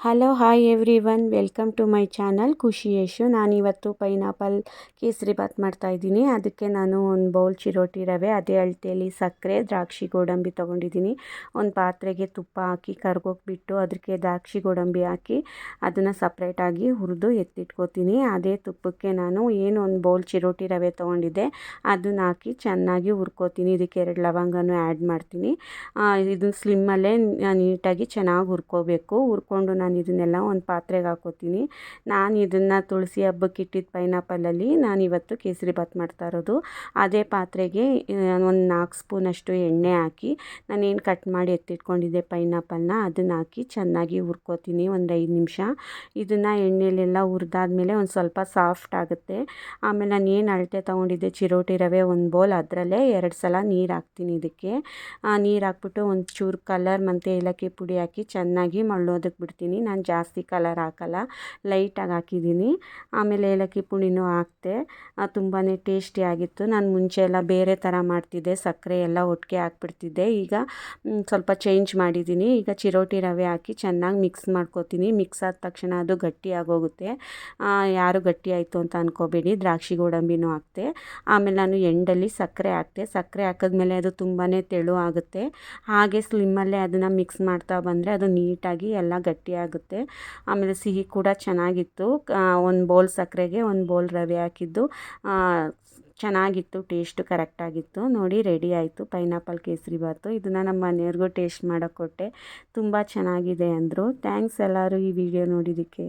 Hello hi everyone welcome to my channel Khushi Yashu ನಾನಿವತ್ತು pineapple kesari bath ಮಾಡ್ತಾಯಿದ್ದೀನಿ ಅದಕ್ಕೆ ನಾನು ಒಂದು ಬೌಲ್ ಚಿರೋಟಿ ರವೆ, ಅದೇ ಅಳತೆಯಲ್ಲಿ ಸಕ್ಕರೆ, ದ್ರಾಕ್ಷಿ ಗೋಡಂಬಿ ತೊಗೊಂಡಿದ್ದೀನಿ. ಒಂದು ಪಾತ್ರೆಗೆ ತುಪ್ಪ ಹಾಕಿ ಕರ್ಗೋಗ್ಬಿಟ್ಟು ಅದಕ್ಕೆ ದ್ರಾಕ್ಷಿ ಗೋಡಂಬಿ ಹಾಕಿ ಅದನ್ನು ಸಪ್ರೇಟಾಗಿ ಹುರಿದು ಎತ್ತಿಟ್ಕೋತೀನಿ. ಅದೇ ತುಪ್ಪಕ್ಕೆ ನಾನು ಏನು ಒಂದು ಬೌಲ್ ಚಿರೋಟಿ ರವೆ ತೊಗೊಂಡಿದ್ದೆ, ಅದನ್ನ ಹಾಕಿ ಚೆನ್ನಾಗಿ ಹುರ್ಕೋತೀನಿ. ಇದಕ್ಕೆ ಎರಡು ಲವಂಗನೂ ಆ್ಯಡ್ ಮಾಡ್ತೀನಿ. ಇದನ್ನು ಸ್ಲಿಮ್ಮಲ್ಲೇ ನೀಟಾಗಿ ಚೆನ್ನಾಗಿ ಹುರ್ಕೋಬೇಕು. ಹುರ್ಕೊಂಡು ನಾನು ಇದನ್ನೆಲ್ಲ ಒಂದು ಪಾತ್ರೆಗೆ ಹಾಕೋತೀನಿ. ನಾನು ಇದನ್ನು ತುಳಸಿ ಹಬ್ಬಕ್ಕೆ ಇಟ್ಟಿದ್ದ ಪೈನಾಪಲಲ್ಲಿ ನಾನು ಇವತ್ತು ಕೇಸರಿ ಬಾತ್ ಮಾಡ್ತಾ ಇರೋದು. ಅದೇ ಪಾತ್ರೆಗೆ ಒಂದು ನಾಲ್ಕು ಸ್ಪೂನಷ್ಟು ಎಣ್ಣೆ ಹಾಕಿ ನಾನೇನು ಕಟ್ ಮಾಡಿ ಎತ್ತಿಟ್ಕೊಂಡಿದ್ದೆ ಪೈನಾಪಲ್ನ ಅದನ್ನು ಹಾಕಿ ಚೆನ್ನಾಗಿ ಹುರ್ಕೋತೀನಿ ಒಂದು ಐದು ನಿಮಿಷ. ಇದನ್ನು ಎಣ್ಣೆಲೆಲ್ಲ ಹುರಿದಾದ್ಮೇಲೆ ಒಂದು ಸ್ವಲ್ಪ ಸಾಫ್ಟ್ ಆಗುತ್ತೆ. ಆಮೇಲೆ ನಾನು ಏನು ಅಳತೆ ತೊಗೊಂಡಿದ್ದೆ, ಚಿರೋಟಿ ರವೆ ಒಂದು ಬೌಲ್ ಅದರಲ್ಲೇ ಎರಡು ಸಲ ನೀರು ಹಾಕ್ತೀನಿ ಇದಕ್ಕೆ. ನೀರು ಹಾಕ್ಬಿಟ್ಟು ಒಂದು ಚೂರು ಕಲರ್ ಮತ್ತು ಏಲಕ್ಕಿ ಪುಡಿ ಹಾಕಿ ಚೆನ್ನಾಗಿ ಮಳ್ಳೋದಕ್ಕೆ ಬಿಡ್ತೀನಿ. ನಾನು ಜಾಸ್ತಿ ಕಲರ್ ಹಾಕಲ್ಲ. ಲೈಟಾಗಿ ಹಾಕಿದ್ದೀನಿ. ಆಮೇಲೆ ಏಲಕ್ಕಿ ಪುಡಿನೂ ಹಾಕ್ತೆ. ತುಂಬಾ ಟೇಸ್ಟಿಯಾಗಿತ್ತು ನಾನು ಮುಂಚೆ ಎಲ್ಲ ಬೇರೆ ಥರ ಮಾಡ್ತಿದ್ದೆ. ಸಕ್ಕರೆ ಎಲ್ಲ ಒಟ್ಟಿಗೆ ಹಾಕ್ಬಿಡ್ತಿದ್ದೆ. ಈಗ ಸ್ವಲ್ಪ ಚೇಂಜ್ ಮಾಡಿದ್ದೀನಿ. ಈಗ ಚಿರೋಟಿ ರವೆ ಹಾಕಿ ಚೆನ್ನಾಗಿ ಮಿಕ್ಸ್ ಮಾಡ್ಕೋತೀನಿ. ಮಿಕ್ಸ್ ಆದ ತಕ್ಷಣ ಅದು ಗಟ್ಟಿಯಾಗೋಗುತ್ತೆ ಯಾರು ಗಟ್ಟಿ ಆಯಿತು ಅಂತ ಅಂದ್ಕೋಬೇಡಿ ದ್ರಾಕ್ಷಿ ಗೋಡಂಬಿನೂ ಹಾಕ್ತೆ. ಆಮೇಲೆ ನಾನು ಎಂಡಲ್ಲಿ ಸಕ್ಕರೆ ಹಾಕ್ತೆ. ಸಕ್ಕರೆ ಹಾಕಿದ್ಮೇಲೆ ಅದು ತುಂಬಾ ತೆಳು ಆಗುತ್ತೆ. ಹಾಗೆ ಸ್ಲಿಮ್ಮಲ್ಲೇ ಅದನ್ನು ಮಿಕ್ಸ್ ಮಾಡ್ತಾ ಬಂದರೆ ಅದು ನೀಟಾಗಿ ಎಲ್ಲ ಗಟ್ಟಿಯಾಗುತ್ತೆ ಆಗುತ್ತೆ ಆಮೇಲೆ ಸಿಹಿ ಕೂಡ ಚೆನ್ನಾಗಿತ್ತು. ಒಂದು ಬೌಲ್ ಸಕ್ಕರೆಗೆ ಒಂದು ಬೌಲ್ ರವೆ ಹಾಕಿದ್ದು. ಚೆನ್ನಾಗಿತ್ತು, ಟೇಸ್ಟು ಕರೆಕ್ಟಾಗಿತ್ತು ನೋಡಿ, ರೆಡಿ ಆಯಿತು. ಪೈನಾಪಲ್ ಕೇಸರಿ ಬಾತು ಇದನ್ನು ನಮ್ಮ ಮನೆಯವ್ರಿಗೂ ಟೇಸ್ಟ್ ಮಾಡೋಕ್ಕೆ ಕೊಟ್ಟೆ. ತುಂಬ ಚೆನ್ನಾಗಿದೆ ಅಂದರು. ಥ್ಯಾಂಕ್ಸ್ ಎಲ್ಲರೂ ಈ ವಿಡಿಯೋ ನೋಡಿದ್ದಕ್ಕೆ.